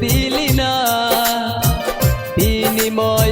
দিলি না। বিনিময়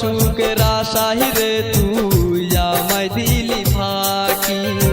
সুখের আশাই রে তুই আমায় দিলি ফাঁকি।